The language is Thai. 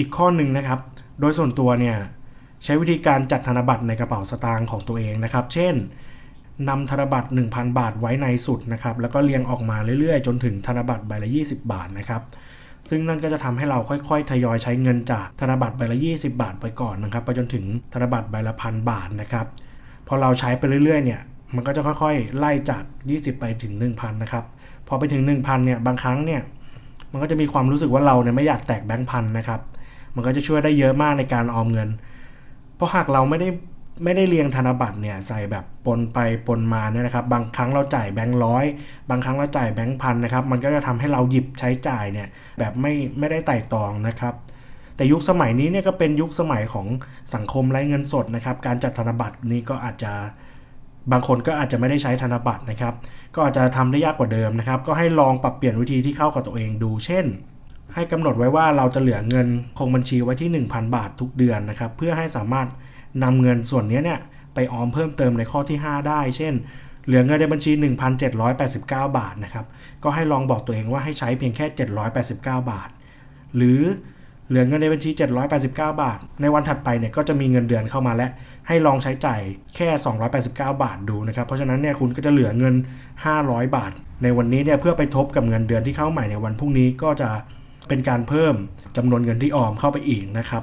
อีกข้อหนึ่งนะครับ โดยส่วนตัวเนี่ยใช้วิธีการจัดธนบัตรในกระเป๋าสตางค์ของตัวเองนะครับ เช่นนำธนบัตร 1,000 บาทไว้ในสุดนะครับ แล้วก็เรียงออกมาเรื่อยๆ จนถึงธนบัตรใบละ 20 บาทนะครับ ซึ่งนั่นก็จะทำให้เราค่อยๆ ทยอยใช้เงินจากธนบัตรใบละ 20 บาทไปก่อนนะครับ ไปจนถึงธนบัตรใบละพันบาทนะครับ พอเราใช้ไปเรื่อยๆ เนี่ย มันก็จะค่อยๆ ไล่จาก 20 ไปถึง 1,000 นะครับ พอไปถึง 1,000 เนี่ย บางครั้งเนี่ย มันก็จะมีความรู้สึกว่าเราเนี่ยไม่อยากแตกแบงค์พันนะครับ มันก็จะช่วยได้เยอะมากในการออมเงิน เพราะหากเราไม่ได้ไม่ได้เรียงธนบัตรเนี่ยใส่แบบปนไปปนมาเนี่ยนะครับ บางครั้งเราจ่ายแบงค์ร้อยบางครั้งเราจ่ายแบงค์พันนะครับ มันก็จะทำให้เราหยิบใช้จ่ายเนี่ยแบบไม่ไม่ได้ไต่ตองนะครับ แต่ยุคสมัยนี้เนี่ยก็เป็นยุคสมัยของสังคมไร้เงินสดนะครับ การจัดธนบัตรนี้ก็อาจจะบางคนก็อาจจะไม่ได้ใช้ธนบัตรนะครับ ก็อาจจะทำได้ยากกว่าเดิมนะครับ ก็ให้ลองปรับเปลี่ยนวิธีที่เข้ากับตัวเองดู เช่น ให้กำหนดไว้ว่าเราจะเหลือเงินคงบัญชีไว้ที่ 1,000 บาททุกเดือนนะครับ เพื่อให้สามารถนำเงินส่วนนี้เนี่ยไปออมเพิ่มเติมในข้อที่ 5 ได้ เช่น เหลือเงินในบัญชี 1,789 บาทนะครับ ก็ให้ลองบอกตัวเองว่าให้ใช้เพียงแค่ 789 บาท หรือเหลือเงินในบัญชี 789 บาท ในวันถัดไปเนี่ยก็จะมีเงินเดือนเข้ามาและ ให้ลองใช้จ่ายแค่ 289 บาทดูนะครับ เพราะฉะนั้นเนี่ยคุณก็จะเหลือเงิน 500 บาท ในวันนี้เนี่ยเพื่อไปทบกับเงินเดือนที่เข้าใหม่ในวันพรุ่งนี้ก็จะ เป็นการเพิ่มจำนวนเงินที่ออมเข้าไปอีกนะครับ